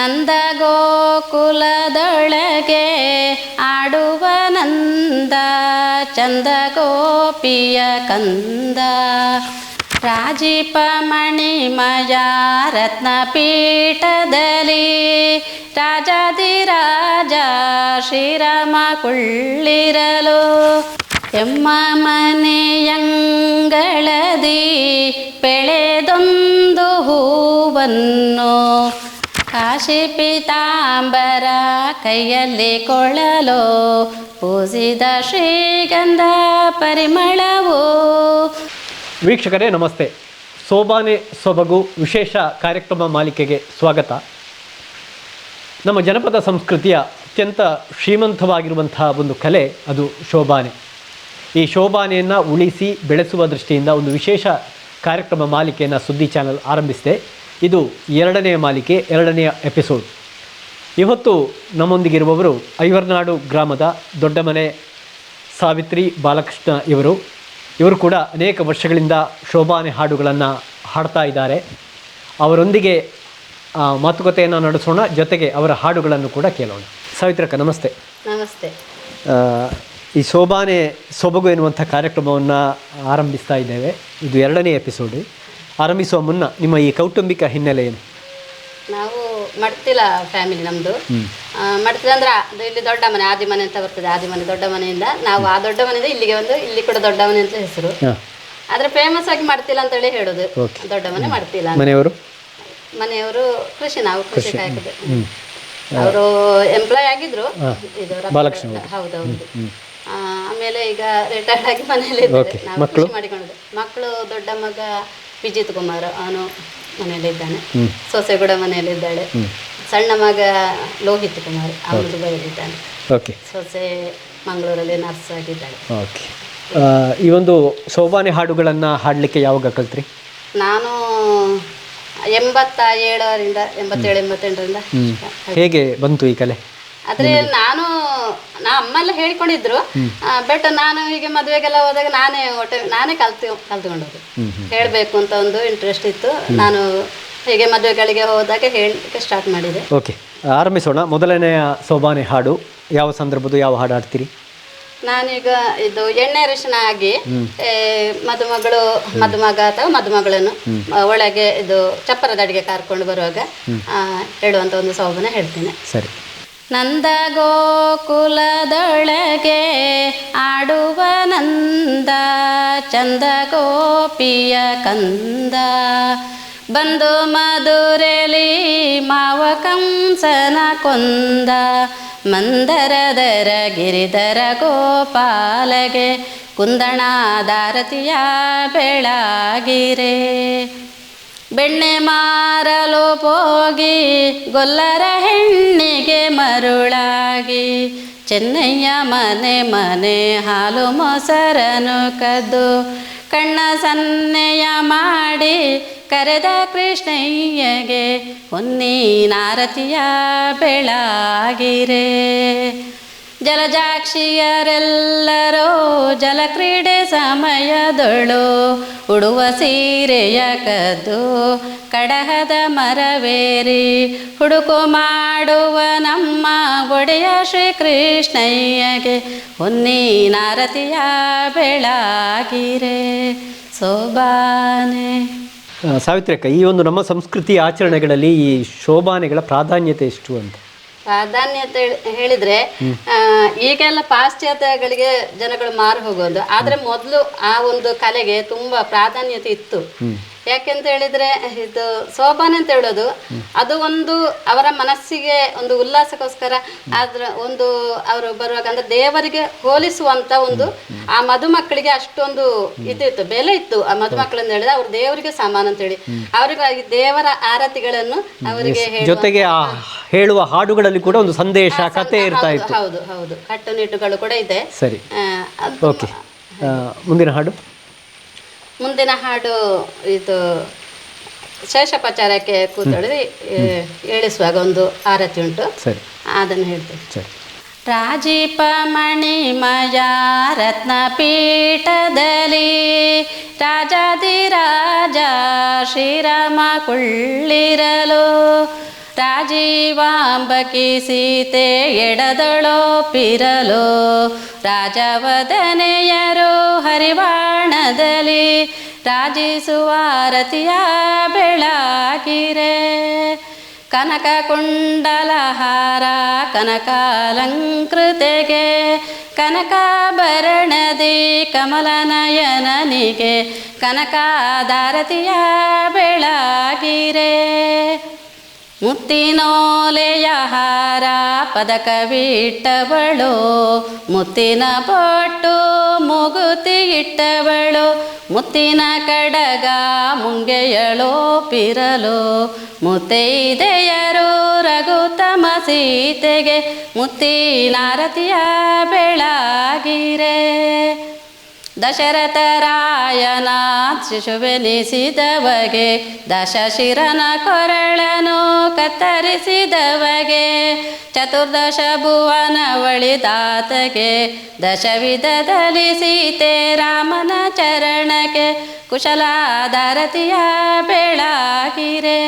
ನಂದ ಗೋಕುಲದೊಳಗೆ ಆಡುವ ನಂದ ಚಂದ ಗೋಪಿಯ ಕಂದ. ರಾಜೀಪ ಮಣಿಮಯ ರತ್ನ ಪೀಠದಲ್ಲಿ ರಾಜಾದಿರಾಜ ಶ್ರೀರಾಮ ಕುಳ್ಳಿರಲು ಎಮ್ಮ ಮನೆಯಂಗಳದಿ, ಬೆಳೆದೊಂದು ಹೂವನ್ನು ಕಾಶಿ ಪೀತಾಂಬರ ಕೈಯಲ್ಲಿ ಕೊಳ್ಳಲು ಪೂಜಿದ ಶ್ರೀಗಂಧ ಪರಿಮಳವು. ವೀಕ್ಷಕರೇ, ನಮಸ್ತೆ. ಸೋಬಾನೆ ಸೊಬಗು ವಿಶೇಷ ಕಾರ್ಯಕ್ರಮ ಮಾಲಿಕೆಗೆ ಸ್ವಾಗತ. ನಮ್ಮ ಜನಪದ ಸಂಸ್ಕೃತಿಯ ಅತ್ಯಂತ ಶ್ರೀಮಂತವಾಗಿರುವಂತಹ ಒಂದು ಕಲೆ, ಅದು ಶೋಭಾನೆ. ಈ ಶೋಭಾನೆಯನ್ನು ಉಳಿಸಿ ಬೆಳೆಸುವ ದೃಷ್ಟಿಯಿಂದ ಒಂದು ವಿಶೇಷ ಕಾರ್ಯಕ್ರಮ ಮಾಲಿಕೆಯನ್ನು ಸುದ್ದಿ ಚಾನಲ್ ಆರಂಭಿಸಿದೆ. ಇದು ಎರಡನೆಯ ಮಾಲಿಕೆ ಎರಡನೆಯ ಎಪಿಸೋಡ್. ಇವತ್ತು ನಮ್ಮೊಂದಿಗಿರುವವರು ಐವರ್ನಾಡು ಗ್ರಾಮದ ದೊಡ್ಡ ಮನೆ ಸಾವಿತ್ರಿ ಬಾಲಕೃಷ್ಣ ಇವರು. ಇವರು ಕೂಡ ಅನೇಕ ವರ್ಷಗಳಿಂದ ಶೋಭಾನೆ ಹಾಡುಗಳನ್ನು ಹಾಡ್ತಾ ಇದ್ದಾರೆ. ಅವರೊಂದಿಗೆ ಮಾತುಕತೆಯನ್ನು ನಡೆಸೋಣ ಜೊತೆಗೆ ಅವರ ಹಾಡುಗಳನ್ನು ಕೂಡ ಕೇಳೋಣ. ಸಾವಿತ್ರಕ್ಕ ನಮಸ್ತೆ. ನಮಸ್ತೆ. ಈ ಶೋಭಾನೆ ಸೊಬಗು ಎನ್ನುವಂಥ ಕಾರ್ಯಕ್ರಮವನ್ನು ಆರಂಭಿಸ್ತಾ ಇದ್ದೇವೆ. ಇದು ಎರಡನೇ ಎಪಿಸೋಡ್. ಆರಂಭಿಸುವ ಮುನ್ನ ನಿಮ್ಮ ಈ ಕೌಟುಂಬಿಕ ಹಿನ್ನೆಲೆ ಏನು? ನಾವು ಮಡ್ತಿಲ ಫ್ಯಾಮಿಲಿ ನಮ್ಮದು ಮಡ್ತಿಲ ಅಂದ್ರೆ ಅದು ಇಲ್ಲಿ ದೊಡ್ಡ ಮನೆ ಆದಿ ಮನೆ ಅಂತ ಬರ್ತದೆ ಆದಿ ಮನೆ ದೊಡ್ಡ ಮನೆಯಿಂದ. ನಾವು ಆ ದೊಡ್ಡ ಮನೆಯಿಂದ ಇಲ್ಲಿಗೆ ಒಂದು ಇಲ್ಲಿ ಕೂಡ ದೊಡ್ಡ ಮನೆ ಅಂತ ಹೆಸರು. ಆದ್ರೆ ಫೇಮಸ್ ಆಗಿ ಮಾಡ್ತಿಲ್ಲ ಅಂತ ಹೇಳಿ ಹೇಳೋದು ದೊಡ್ಡ ಮನೆ ಮಾಡ್ತಿಲ್ಲ. ಮನೆಯವರು? ಮನೆಯವರು ಕೃಷಿ ನಾವು ಕೃಷಿ ಅವರು ಎಂಪ್ಲಾಯ್ ಆಗಿದ್ರು. ಇದು ಹೌದೌದು ಆಮೇಲೆ ಈಗ ರಿಟೈರ್ಡ್ ಆಗಿ ಮನೆಯಲ್ಲಿ ಮಕ್ಕಳು? ಮಾಡಿಕೊಂಡಿದ್ದೆ ಮಕ್ಕಳು ದೊಡ್ಡ ಮಗ ವಿಜಿತ್ ಕುಮಾರ್ ಅವನು ಮನೆಯಲ್ಲಿದ್ದಾನೆ. ಸೊಸೆ ಕೂಡ ಮನೆಯಲ್ಲಿದ್ದಾಳೆ. ಸಣ್ಣ ಮಗ ಲೋಹಿತ್ ಕುಮಾರ್ ಅವನು ದುಬೈಯಲ್ಲಿದ್ದಾನೆ ಓಕೆ ಸೊಸೆ ಮಂಗಳೂರಲ್ಲಿ ನರ್ಸ್ ಆಗಿದ್ದಾಳೆ. ಓಕೆ ಈ ಒಂದು ಸೋಬಾನೆ ಹಾಡುಗಳನ್ನು ಹಾಡಲಿಕ್ಕೆ ಯಾವಾಗ ಕಲ್ತ್ರಿ? ನಾನು ಎಂಬತ್ತ ಏಳರಿಂದ ಎಂಬತ್ತೇಳು ಎಂಬತ್ತೆಂಟರಿಂದ ಹೇಗೆ ಬಂತು ಈ ಕಲೆ? ಆದ್ರೆ ನಾನು ನಾ ಅಮ್ಮ ಎಲ್ಲ ಹೇಳ್ಕೊಂಡಿದ್ರು. ಬಟ್ ನಾನು ಹೀಗೆ ಮದುವೆಗೆಲ್ಲ ಹೋದಾಗ ನಾನೇ ಒಟ್ಟೆ ನಾನೇ ಕಲ್ತು ಕಲ್ತ್ಕೊಂಡದ್ದು ಹೇಳಬೇಕು ಅಂತ ಒಂದು ಇಂಟ್ರೆಸ್ಟ್ ಇತ್ತು. ನಾನು ಹೀಗೆ ಮದುವೆಗಳಿಗೆ ಹೋದಾಗ ಹೇಳಲಿಕ್ಕೆ ಸ್ಟಾರ್ಟ್ ಮಾಡಿದೆ. ಓಕೆ ಆರಂಭಿಸೋಣ. ಮೊದಲನೆಯ ಸೋಬಾನೆ ಹಾಡು. ಯಾವ ಸಂದರ್ಭದ ಯಾವ ಹಾಡು ಹಾಡ್ತೀರಿ? ನಾನೀಗ ಇದು ಎಣ್ಣೆ ಅರಿಶಿನ ಆಗಿ ಮದುಮಗಳು ಮದುಮಗ ಅಥವಾ ಮದುಮಗಳನ್ನು ಒಳಗೆ ಇದು ಚಪ್ಪರದ ಅಡಿಗೆ ಕಾರ್ಕೊಂಡು ಬರುವಾಗ ಹೇಳುವಂತ ಒಂದು ಸೋಬಾನೆ ಹೇಳ್ತೇನೆ. ಸರಿ. ನಂದ ಗೋಕುಲದೊಳಗೆ ಆಡುವ ನಂದ ಚಂದ ಗೋಪಿಯ ಕಂದ. ಬಂದು ಮಧುರೆಲಿ ಮಾವ ಕಂಸನ ಕೊಂದ. ಮಂದರದರ ಗಿರಿಧರ ಗೋಪಾಲಗೆ ಕುಂದಣಾದಾರತಿಯ ಬೆಳಗಿರೆ. ಬೆಣ್ಣೆ ಮಾರಲು ಹೋಗಿ ಗೊಲ್ಲರ ಹೆಣ್ಣಿಗೆ ಮರುಳಾಗಿ ಚೆನ್ನಯ್ಯ ಮನೆ ಮನೆ ಹಾಲು ಮೊಸರನು ಕದ್ದು ಕಣ್ಣ ಸನ್ನೆಯ ಮಾಡಿ ಕರೆದ ಕೃಷ್ಣಯ್ಯಗೆ ಹೊನ್ನೀನಾರತಿಯ ಬೆಳಗಿರೆ. ಜಲಜಾಕ್ಷಿಯರೆಲ್ಲರೂ ಜಲಕ್ರೀಡೆ ಸಮಯದೊಳು ಉಡುವ ಸೀರೆಯ ಕದ್ದು ಕಡಹದ ಮರವೇರಿ ಹುಡುಕು ಮಾಡುವ ನಮ್ಮ ಒಡೆಯ ಶ್ರೀಕೃಷ್ಣಯ್ಯಗೆ ಹೊನ್ನೀನಾರತಿಯ ಬೆಳಗಿರೆ ಸೋಬಾನೆ. ಸಾವಿತ್ರಕ್ಕ ಈ ಒಂದು ನಮ್ಮ ಸಂಸ್ಕೃತಿ ಆಚರಣೆಗಳಲ್ಲಿ ಈ ಶೋಭಾನೆಗಳ ಪ್ರಾಧಾನ್ಯತೆ ಎಷ್ಟು ಅಂತ? ಪ್ರಾಧಾನ್ಯತೆ ಹೇಳ್- ಹೇಳಿದ್ರೆ ಆ, ಈಗೆಲ್ಲ ಪಾಶ್ಚಾತ್ಯಗಳಿಗೆ ಜನಗಳು ಮಾರು ಹೋಗೋದು ಆದ್ರೆ ಮೊದಲು ಆ ಒಂದು ಕಲೆಗೆ ತುಂಬಾ ಪ್ರಾಧಾನ್ಯತೆ ಇತ್ತು. ಯಾಕೆಂತ ಹೇಳಿದ್ರೆ ಇದು ಸೋಬಾನೆ ಅಂತ ಹೇಳೋದು ಅದು ಒಂದು ಅವರ ಮನಸ್ಸಿಗೆ ಒಂದು ಉಲ್ಲಾಸಕ್ಕೋಸ್ಕರ ಅದ್ರ ಒಂದು ಅವರು ಬರುವಾಗ ಅಂದ್ರೆ ದೇವರಿಗೆ ಹೋಲಿಸುವಂತ ಒಂದು ಆ ಮಧುಮಕ್ಕಳಿಗೆ ಅಷ್ಟೊಂದು ಇದಿತ್ತು ಬೆಲೆ ಇತ್ತು. ಆ ಮದುಮಕ್ಕಳಂತ ಹೇಳಿದ್ರೆ ಅವ್ರು ದೇವರಿಗೆ ಸಮಾನ ಅಂತ ಹೇಳಿ. ಅವರಿಗಾಗಿ ದೇವರ ಆರತಿಗಳನ್ನು ಅವರಿಗೆ ಹೇಳುವ ಜೊತೆಗೆ ಆ ಹೇಳುವ ಹಾಡುಗಳಲ್ಲಿ ಕೂಡ ಒಂದು ಸಂದೇಶ ಕತೆ ಇರ್ತಾ ಇತ್ತು. ಹೌದು ಹೌದು. ಕಟ್ಟುನಿಟ್ಟುಗಳು ಕೂಡ ಇದೆ. ಸರಿ. ಆ, ಅದು ಓಕೆ. ಮುಂದಿನ ಹಾಡು? ಮುಂದಿನ ಹಾಡು ಇದು ಶೇಷಪಚಾರಕ್ಕೆ ಕೂತಳಿ ಏಳಿಸುವಾಗ ಒಂದು ಆರತಿ ಉಂಟು. ಸರಿ. ಅದನ್ನು ಹೇಳ್ತೇನೆ. ಸರಿ. ರಾಜೀಪ ಮಣಿಮಯ ರತ್ನ ಪೀಠದಲ್ಲಿ ರಾಜಾದಿರಾಜ ಶ್ರೀರಾಮ ಕುಳ್ಳಿರಲು ರಾಜೀವಾಂಬಕಿ ಸೀತೆ ಎಡದಳೋ ಪಿರಲು ರಾಜವದನೆಯರು ಹರಿವಾಣದಲ್ಲಿ ರಾಜಿಸುವಾರತಿಯ ಬೆಳಗಿರೆ. ಕನಕ ಕುಂಡಲಹಾರ ಕನಕಾಲಂಕೃತೆಗೆ, ಕನಕಾಭರಣದಿ ಕಮಲನಯನನಿಗೆ ಕನಕಾದಾರತಿಯ ಬೆಳಗಿರೆ. ಮುತ್ತಿನೋಲೆಯ ಹಾರ ಪದಕವಿಟ್ಟವಳು. ಮುತ್ತಿನ ಪೊಟ್ಟು ಮುಗುತಿ ಇಟ್ಟವಳು ಮುತ್ತಿನ ಕಡಗ ಮುಂಗೆಯಳು ಪಿರಲು ಮುತ್ತೈದೆಯರು ರಘುತಮ ಸೀತೆಗೆ ಮುತ್ತಿನಾರತಿಯ ಬೆಳಗಿರೆ. ದಶರಥ ರಾಯನ ಶಿಶುವೆನಿಸಿದವಗೆ, ದಶಶಿರನ ಕೊರಳನು ಕತ್ತರಿಸಿದವಗೆ, ಚತುರ್ದಶ ಭುವನ ಒಳಿದಾತಗೆ, ದಶವಿಧದಲ್ಲಿ ಸೀತೆ ರಾಮನ ಚರಣಕ್ಕೆ, ಕುಶಲಾಧಾರತಿಯ ಬೆಳಗಿರೆ.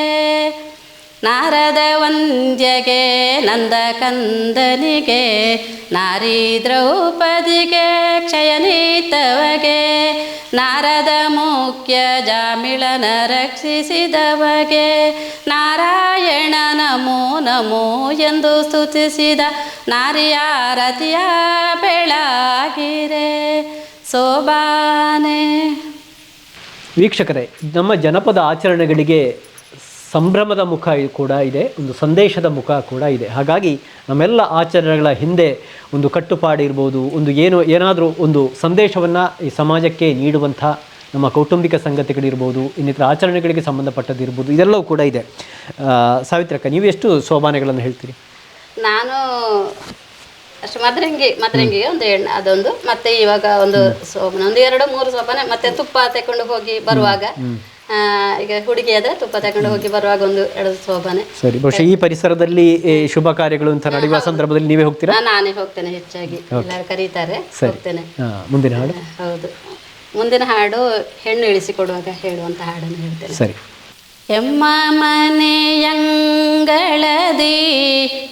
ನಾರದ ವಂದ್ಯಗೆ ನಂದ ಕಂದನಿಗೆ ನಾರಿ ದ್ರೌಪದಿಗೆ, ಕ್ಷಯನೀತವಗೆ, ನಾರದ ಮುಖ್ಯ ಜಾಮಿಳನ ರಕ್ಷಿಸಿದವಗೆ, ನಾರಾಯಣ ನಮೋ ನಮೋ ಎಂದು ಸ್ತುತಿಸಿದ ನಾರಿಯಾರತಿಯ ಬೆಳಗಿರೆ. ಸೋಬಾನೆ. ವೀಕ್ಷಕರೇ, ನಮ್ಮ ಜನಪದ ಆಚರಣೆಗಳಿಗೆ ಸಂಭ್ರಮದ ಮುಖ ಕೂಡ ಇದೆ ಒಂದು ಸಂದೇಶದ ಮುಖ ಕೂಡ ಇದೆ. ಹಾಗಾಗಿ ನಮ್ಮೆಲ್ಲ ಆಚರಣೆಗಳ ಹಿಂದೆ ಒಂದು ಕಟ್ಟುಪಾಡಿರ್ಬೋದು ಒಂದು ಏನು ಏನಾದರೂ ಒಂದು ಸಂದೇಶವನ್ನು ಈ ಸಮಾಜಕ್ಕೆ ನೀಡುವಂಥ ನಮ್ಮ ಕೌಟುಂಬಿಕ ಸಂಗತಿಗಳಿರ್ಬೋದು ಇನ್ನಿತರ ಆಚರಣೆಗಳಿಗೆ ಸಂಬಂಧಪಟ್ಟದ್ದಿರ್ಬೋದು ಇದೆಲ್ಲವೂ ಕೂಡ ಇದೆ. ಸಾವಿತ್ರಕ್ಕ ನೀವು ಎಷ್ಟು ಸೋಬಾನೆಗಳನ್ನು ಹೇಳ್ತೀರಿ? ನಾನು ಅಷ್ಟು ಮದ್ರಂಗಿ ಮದ್ರಂಗಿ ಒಂದು ಎಣ್ಣೆ ಅದೊಂದು ಮತ್ತೆ ಇವಾಗ ಒಂದು ಸೋಪನ ಒಂದು ಎರಡು ಮೂರು ಸೋಪನೆ ಮತ್ತೆ ತುಪ್ಪ ತಕೊಂಡು ಹೋಗಿ ಬರುವಾಗ ಈಗ ಹುಡುಗಿ ಆದ್ರೆ ತುಪ್ಪ ತಗೊಂಡು ಹೋಗಿ ಬರುವಾಗ ಒಂದು ಎರಡು ಶೋಭಾನೆ ಸರಿ ಬಹುಶಃ ಈ ಪರಿಸರದಲ್ಲಿ ಈ ಶುಭ ಕಾರ್ಯಗಳು ಅಂತ ನಡೆಯುವ ಸಂದರ್ಭದಲ್ಲಿ ನೀವೇ ಹೋಗ್ತೀರಾ? ನಾ- ನಾನೇ ಹೋಗ್ತೇನೆ ಹೆಚ್ಚಾಗಿ. ಎಲ್ಲರೂ ಕರೀತಾರೆ ಹೋಗ್ತೇನೆ. ಮುಂದಿನ ಹಾಡು? ಹೌದು. ಮುಂದಿನ ಹಾಡು ಹೆಣ್ಣು ಇಳಿಸಿಕೊಡುವಾಗ ಹೇಳುವಂತ ಹಾಡನ್ನು ಹೇಳ್ತೇನೆ. ಸರಿ. ಎಮ್ಮ ಮನೆಯಂಗಳದಿ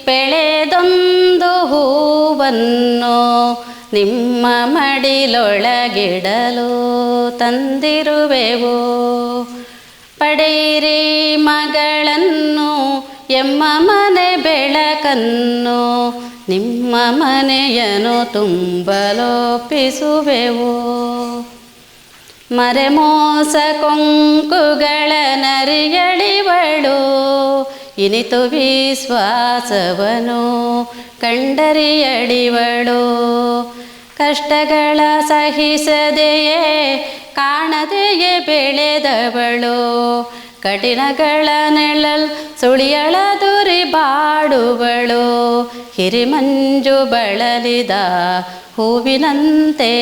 ಬೆಳೆದೊಂದು ಹೂವನ್ನು ನಿಮ್ಮ ಮಡಿಲೊಳಗಿಡಲು ತಂದಿರುವೆವು? ಪಡೆಯಿರಿ ಮಗಳನ್ನು ಎಮ್ಮ ಮನೆ ಬೆಳಕನ್ನು ನಿಮ್ಮ ಮನೆಯನ್ನು ತುಂಬಲೋಪಿಸುವೆವು? ಮರೆಮೋಸ ಕೊಂಕುಗಳ ನರಿಯಳಿವಳು ಇನಿತು ವಿಶ್ವಾಸವನು ಕಂಡರಿಯಡಿವಳು ಕಷ್ಟಗಳ ಸಹಿಸದೆಯೇ ಕಾಣದೆಯೇ ಬೆಳೆದವಳು. ಕಠಿಣಗಳ ನೆಳಲ್ ಸುಳಿಯಳ ದುರಿ ಬಾಡುವಳು. ಹಿರಿಮಂಜು ಬಳಲಿದ ಹೂವಿನಂತೆ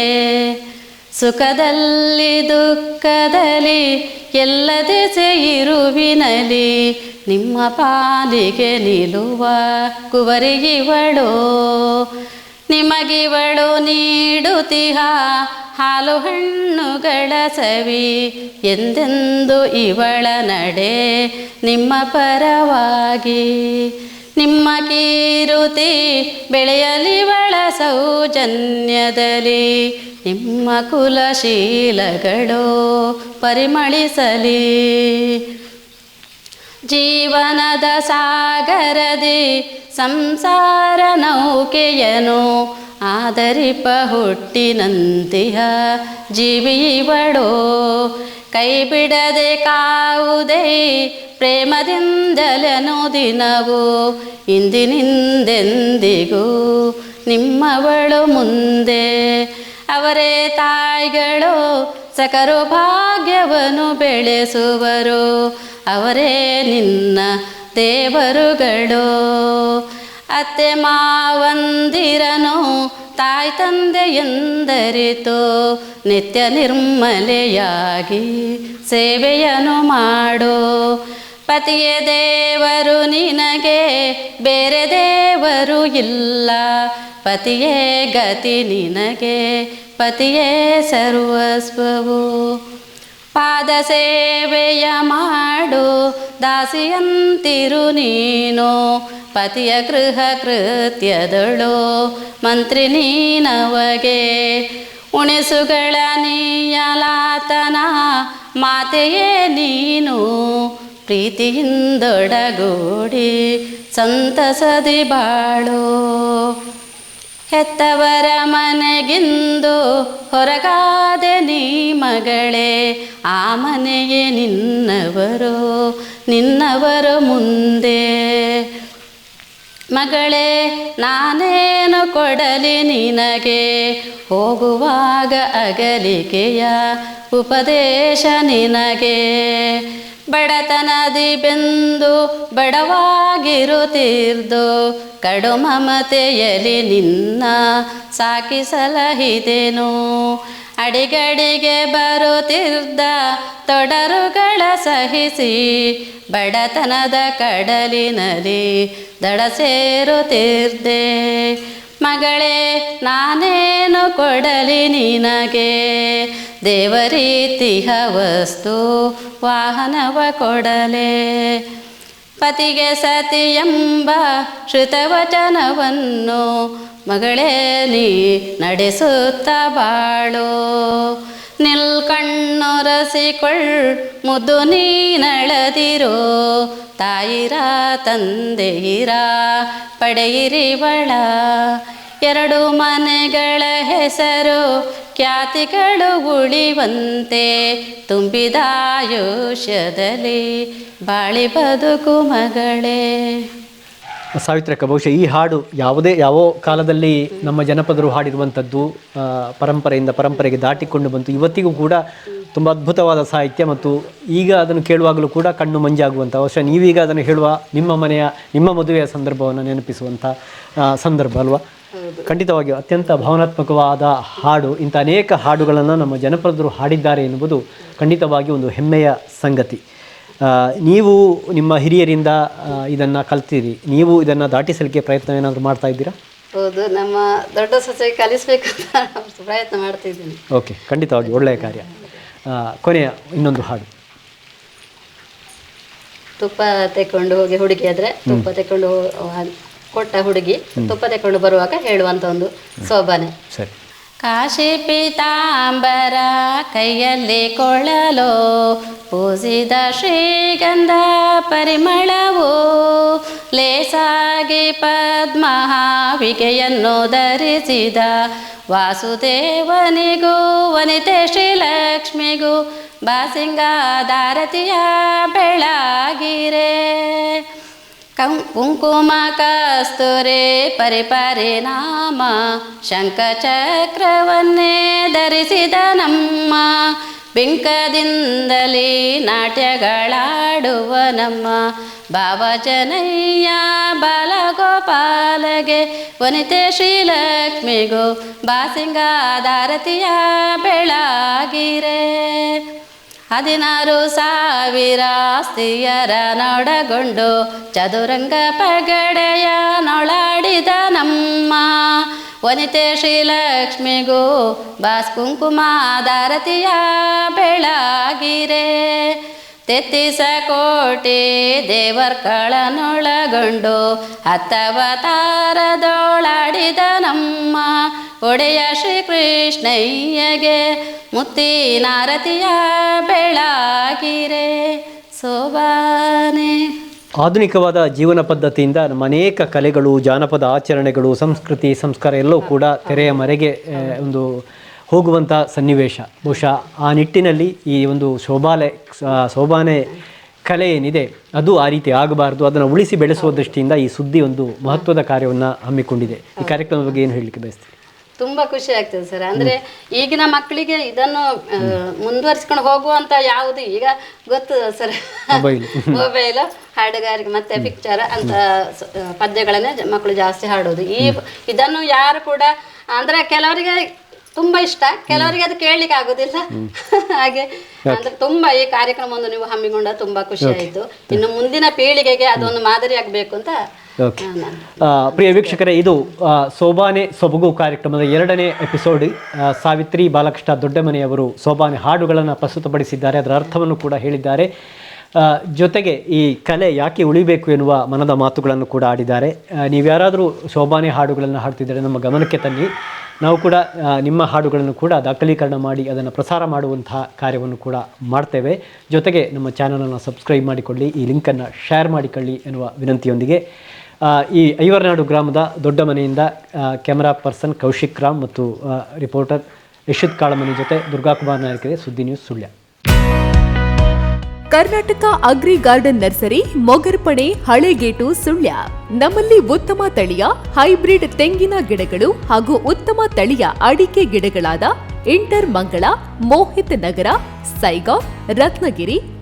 ಸುಖದಲ್ಲಿ, ದುಃಖದಲ್ಲಿ ಎಲ್ಲದೆ ಇರುವಿನಲ್ಲಿ ನಿಮ್ಮ ಪಾಲಿಗೆ ನಿಲ್ಲುವ ಕುವರಿಗಿವಳು. ನಿಮಗಿವಳು ನೀಡುತ್ತಿಹ ಹಾಲು ಹಣ್ಣುಗಳ ಸವಿ, ಎಂದೆಂದು ಇವಳ ನಡೆ ನಿಮ್ಮ ಪರವಾಗಿ. ನಿಮ್ಮ ಕೀರುತಿ ಬೆಳೆಯಲಿ ಬಳ ಸೌಜನ್ಯದಲ್ಲಿ ನಿಮ್ಮ ಕುಲಶೀಲಗಳು ಪರಿಮಳಿಸಲಿ. ಜೀವನದ ಸಾಗರದಿ ಸಂಸಾರ ನೌಕೆಯನು ಆದರಿಪ ಹುಟ್ಟಿನಂತಿಹ ಜೀವಿವಳೋ ಕೈ ಬಿಡದೆ ಕಾವುದೇ ಪ್ರೇಮದಿಂದಲನು ದಿನವು ಇಂದಿನಿಂದೆಂದಿಗೂ ನಿಮ್ಮವಳು ಮುಂದೆ. ಅವರೇ ತಾಯಿಗಳು, ಸಕರು ಭಾಗ್ಯವನ್ನು ಬೆಳೆಸುವರು. ಅವರೇ ನಿನ್ನ ದೇವರುಗಳು. ಅತ್ತೆ ಮಾವಂದಿರನು ತಾಯಿ ತಂದೆ ಎಂದರಿತು, ನಿತ್ಯ ನಿರ್ಮಲೆಯಾಗಿ ಸೇವೆಯನ್ನು ಮಾಡು. ಪತಿಯ ದೇವರು ನಿನಗೆ, ಬೇರೆ ದೇವರು ಇಲ್ಲ. ಪತಿಯೇ ಗತಿ ನಿನಗೆ, ಪತಿಯೇ ಸರ್ವಸ್ವವು. ಪಾದ ಸೇವೆಯ ಮಾಡು, ದಾಸಿಯಂತಿರು ನೀನು. ಪತಿಯ ಗೃಹ ಕೃತ್ಯದಳು, ಮಂತ್ರಿ ನೀನವಗೆ. ಉಣಿಸುಗಳ ನೀಯಲಾತನ, ಮಾತೆಯೇ ನೀನು. ಪ್ರೀತಿಯಿಂದೊಡಗೂಡಿ ಸಂತಸದಿ ಬಾಳು. ಹೆತ್ತವರ ಮನೆಗಿಂದು ಹೊರಗಾದೆ ನೀ ಮಗಳೇ, ಆ ಮನೆಯೇ ನಿನ್ನವರು ನಿನ್ನವರು ಮುಂದೆ. ಮಗಳೇ, ನಾನೇನು ಕೊಡಲಿ ನಿನಗೆ? ಹೋಗುವಾಗ ಅಗಲಿಕೆಯ ಉಪದೇಶ ನಿನಗೆ. ಬಡತನದಿ ಬೆಂದು ಬಡವಾಗಿರುತ್ತಿರ್ದು. ಕಡು ಮಮತೆಯಲ್ಲಿ ನಿನ್ನ ಸಾಕಿ ಸಲಹಿದೆನು. ಅಡಿಗಡಿಗೆ ಬರುತ್ತಿರ್ದ ತೊಡರುಗಳ ಸಹಿಸಿ ಬಡತನದ ಕಡಲಿನಲ್ಲಿ ದಡ ಸೇರುತ್ತಿರ್ದೆ ಮಗಳೇ, ನಾನೇನು ಕೊಡಲಿ ನಿನಗೆ? ದೇವರೀತಿಹ ವಸ್ತು ವಾಹನವ ಕೊಡಲೆ? ಪತಿಗೆ ಸತಿ ಎಂಬ ಶ್ರುತವಚನವನ್ನು ಮಗಳೇ, ನೀ ನಡೆಸುತ್ತ ಬಾಳು. ನಿಲ್ಕಣ್ಣೊರಸಿಕೊಳ್ಳ್ ಮುದ್ದು ನೀನಳದಿರೋ ತಾಯಿರ, ತಂದೆಯಿರ, ಪಡೆಯಿರಿವಳ. ಎರಡು ಮನೆಗಳ ಹೆಸರು ಖ್ಯಾತಿಗಳು ಉಳಿವಂತೆ ತುಂಬಿದ ಆಯುಷ್ಯದಲ್ಲಿ ಬಾಳಿ ಬದುಕು ಮಗಳೇ. ಸಾವಿತ್ರಕ್ಕ ಬಹುಶಃ ಈ ಹಾಡು ಯಾವುದೇ ಯಾವ ಕಾಲದಲ್ಲಿ ನಮ್ಮ ಜನಪದರು ಹಾಡಿರುವಂಥದ್ದು ಪರಂಪರೆಯಿಂದ ಪರಂಪರೆಗೆ ದಾಟಿಕೊಂಡು ಬಂತು. ಇವತ್ತಿಗೂ ಕೂಡ ತುಂಬ ಅದ್ಭುತವಾದ ಸಾಹಿತ್ಯ ಮತ್ತು ಈಗ ಅದನ್ನು ಕೇಳುವಾಗಲೂ ಕೂಡ ಕಣ್ಣು ಮಂಜಾಗುವಂಥ ಬಹುಶಃ ನೀವೀಗ ಅದನ್ನು ಹೇಳುವ ನಿಮ್ಮ ಮನೆಯ ನಿಮ್ಮ ಮದುವೆಯ ಸಂದರ್ಭವನ್ನು ನೆನಪಿಸುವಂಥ ಸಂದರ್ಭ ಅಲ್ವಾ? ಖಂಡಿತವಾಗಿಯೂ ಅತ್ಯಂತ ಭಾವನಾತ್ಮಕವಾದ ಹಾಡು ಇಂಥ ಅನೇಕ ಹಾಡುಗಳನ್ನು ನಮ್ಮ ಜನಪದರು ಹಾಡಿದ್ದಾರೆ ಎನ್ನುವುದು ಖಂಡಿತವಾಗಿ ಒಂದು ಹೆಮ್ಮೆಯ ಸಂಗತಿ. ನೀವು ನಿಮ್ಮ ಹಿರಿಯರಿಂದ ಇದನ್ನು ಕಲ್ತೀರಿ. ನೀವು ಇದನ್ನು ದಾಟಿಸಲಿಕ್ಕೆ ಪ್ರಯತ್ನ ಏನಾದರೂ ಮಾಡ್ತಾ ಇದ್ದೀರಾ? ಹೌದು ನಮ್ಮ ದೊಡ್ಡ ಸೊಸೆಗೆ ಕಲಿಸಬೇಕು ಅಂತ ಪ್ರಯತ್ನ ಮಾಡ್ತಿದ್ದೀನಿ ಓಕೆ ಖಂಡಿತವಾಗಿ ಒಳ್ಳೆಯ ಕಾರ್ಯ. ಕೊನೆಯ ಇನ್ನೊಂದು ಹಾಡು. ತುಪ್ಪ ತೆಕೊಂಡು ಹೋಗಿ ಹುಡುಗಿ ಆದರೆ ತುಪ್ಪ ತೆಕೊಂಡು ಕೊಟ್ಟ ಹುಡುಗಿ ತುಪ್ಪ ತೆಕೊಂಡು ಬರುವಾಗ ಹೇಳುವಂಥ ಒಂದು ಸೋಬಾನೆ. ಸರಿ. ಕಾಶಿ ಪೀತಾಂಬರ ಕೈಯಲ್ಲಿ ಕೊಳ್ಳಲು ಪೂಜಿದ ಶ್ರೀಗಂಧ ಪರಿಮಳವು ಲೇಸಾಗಿ ಪದ್ಮಹಾವಿಗೆಯನ್ನು ಧರಿಸಿದ ವಾಸುದೇವನಿಗೂ ವನಿತೆ ಶ್ರೀಲಕ್ಷ್ಮಿಗೂ ಬಾಸಿಂಗಾದಾರತಿಯ ಬೆಳಗಿರೆ. ಕಂ ಕುಂಕುಮ ಕಸ್ತೂರಿ ಶಂಕ ಶಂಖಚಕ್ರವನ್ನೇ ಧರಿಸಿದ ನಮ್ಮ, ಬಿಂಕದಿಂದಲೇ ನಾಟ್ಯಗಳಾಡುವ ನಮ್ಮ ಭಾವಜನಯ್ಯ ಬಾಲಗೋಪಾಲಗೆ ವನಿತೆ ಶ್ರೀಲಕ್ಷ್ಮಿಗೂ ಬಾಸಿಂಗಾದಾರತಿಯ ಬೆಳಗಿರೆ. ಹದಿನಾರು ಸಾವಿರ ಸ್ತ್ರೀಯರ ನೊಡಗೊಂಡು ಚದುರಂಗ ಪಗಡೆಯ ನೊಳಾಡಿದ ನಮ್ಮ ವನಿತೆ ಶ್ರೀಲಕ್ಷ್ಮಿಗೂ ಬಾಸ್ ಕುಂಕುಮಾದಾರತಿಯ ಬೆಳಗಿರೆ. ತೆತ್ತಿಸ ಕೋಟಿ ದೇವರ್ಗಳನ್ನೊಳಗೊಂಡು ಹತ್ತವತಾರದೊಳಾಡಿದ ನಮ್ಮ ಒಡೆಯ ಶ್ರೀಕೃಷ್ಣಯ್ಯಗೆ ಮುತ್ತಿನಾರತಿಯ ಬೆಳಗಿರೆ, ಸೋಬಾನೆ. ಆಧುನಿಕವಾದ ಜೀವನ ಪದ್ಧತಿಯಿಂದ ನಮ್ಮ ಅನೇಕ ಕಲೆಗಳು, ಜಾನಪದ ಆಚರಣೆಗಳು, ಸಂಸ್ಕೃತಿ, ಸಂಸ್ಕಾರ ಎಲ್ಲವೂ ಕೂಡ ತೆರೆಯ ಮರೆಗೆ ಒಂದು ಹೋಗುವಂಥ ಸನ್ನಿವೇಶ. ಬಹುಶಃ ಆ ನಿಟ್ಟಿನಲ್ಲಿ ಈ ಒಂದು ಶೋಭಾಲೆ ಶೋಭಾನೆ ಕಲೆ ಏನಿದೆ, ಅದು ಆ ರೀತಿ ಆಗಬಾರ್ದು. ಅದನ್ನು ಉಳಿಸಿ ಬೆಳೆಸುವ ದೃಷ್ಟಿಯಿಂದ ಈ ಸುದ್ದಿ ಒಂದು ಮಹತ್ವದ ಕಾರ್ಯವನ್ನು ಹಮ್ಮಿಕೊಂಡಿದೆ. ಈ ಕಾರ್ಯಕ್ರಮದ ಬಗ್ಗೆ ಏನು ಹೇಳಲಿಕ್ಕೆ ಬಯಸ್ತೀರಿ? ತುಂಬಾ ಖುಷಿ ಆಗ್ತದೆ ಸರ್. ಅಂದ್ರೆ ಈಗಿನ ಮಕ್ಕಳಿಗೆ ಇದನ್ನು ಮುಂದುವರಿಸಿಕೊಂಡು ಹೋಗುವಂತ ಯಾವುದು ಈಗ ಗೊತ್ತು ಸರ್. ಮೊಬೈಲ್ ಹಾಡುಗಾರಿಕೆ ಮತ್ತೆ ಪಿಕ್ಚರ್ ಅಂತ ಪದ್ಯಗಳನ್ನೇ ಮಕ್ಕಳು ಜಾಸ್ತಿ ಹಾಡೋದು. ಈ ಇದನ್ನು ಯಾರು ಕೂಡ ಅಂದ್ರೆ ಕೆಲವರಿಗೆ ತುಂಬಾ ಇಷ್ಟ. ಕೆಲವರಿಗೆ ಅದು ಕೇಳಲಿಕ್ಕೆ ಆಗುದಿಲ್ಲ. ಹಾಗೆ ಅಂದ್ರೆ ತುಂಬಾ ಈ ಕಾರ್ಯಕ್ರಮವನ್ನು ನೀವು ಹಮ್ಮಿಕೊಂಡ ತುಂಬಾ ಖುಷಿ ಆಯ್ತು. ಇನ್ನು ಮುಂದಿನ ಪೀಳಿಗೆಗೆ ಅದೊಂದು ಮಾದರಿ ಆಗ್ಬೇಕು ಅಂತ ಓಕೆ ಆ, ಪ್ರಿಯ ವೀಕ್ಷಕರೇ ಇದು ಸೋಬಾನೆ ಸೊಬಗು ಕಾರ್ಯಕ್ರಮದ ಎರಡನೇ ಎಪಿಸೋಡ್. ಸಾವಿತ್ರಿ ಬಾಲಕೃಷ್ಣ ದೊಡ್ಡಮನೆಯವರು ಸೋಬಾನೆ ಹಾಡುಗಳನ್ನು ಪ್ರಸ್ತುತಪಡಿಸಿದ್ದಾರೆ. ಅದರ ಅರ್ಥವನ್ನು ಕೂಡ ಹೇಳಿದ್ದಾರೆ. ಜೊತೆಗೆ ಈ ಕಲೆ ಯಾಕೆ ಉಳಿಬೇಕು ಎನ್ನುವ ಮನದ ಮಾತುಗಳನ್ನು ಕೂಡ ಆಡಿದ್ದಾರೆ. ನೀವು ನೀವ್ಯಾರಾದರೂ ಶೋಭಾನೆ ಹಾಡುಗಳನ್ನು ಹಾಡ್ತಿದ್ದರೆ ನಮ್ಮ ಗಮನಕ್ಕೆ ತನ್ನಿ. ನಾವು ಕೂಡ ನಿಮ್ಮ ಹಾಡುಗಳನ್ನು ಕೂಡ ದಾಖಲೀಕರಣ ಮಾಡಿ ಅದನ್ನು ಪ್ರಸಾರ ಮಾಡುವಂತಹ ಕಾರ್ಯವನ್ನು ಕೂಡ ಮಾಡ್ತೇವೆ. ಜೊತೆಗೆ ನಮ್ಮ ಚಾನಲನ್ನು ಸಬ್ಸ್ಕ್ರೈಬ್ ಮಾಡಿಕೊಳ್ಳಿ. ಈ ಲಿಂಕನ್ನು ಶೇರ್ ಮಾಡಿಕೊಳ್ಳಿ ಎನ್ನುವ ವಿನಂತಿಯೊಂದಿಗೆ. ಈ ಐವರ್ನಾಡು ಗ್ರಾಮದ ದೊಡ್ಡ ಮನೆಯಿಂದ ಕ್ಯಾಮರಾ ಪರ್ಸನ್ ಕೌಶಿಕ್ ರಾಮ್ ಮತ್ತು ರಿಪೋರ್ಟರ್ ಯಶುತ್ ಕಾಳಮನಿ ಜೊತೆ ದುರ್ಗಾಕುಮಾರ್ ನಾಯಕರಿಗೆ Suddi news Sullia. Karnataka agri garden nursery Mogarpane Halegate Sullia. ನಮ್ಮಲ್ಲಿ ಉತ್ತಮ ತಳಿಯ, ಹೈಬ್ರಿಡ್ ತೆಂಗಿನ ಗಿಡಗಳು ಹಾಗೂ ಉತ್ತಮ ತಳಿಯ ಅಡಿಕೆ ಗಿಡಗಳಾದ ಇಂಟರ್ ಮಂಗಳ, ಮೋಹಿತ್ ನಗರ ಸೈಗಾವ್ ರತ್ನಗಿರಿ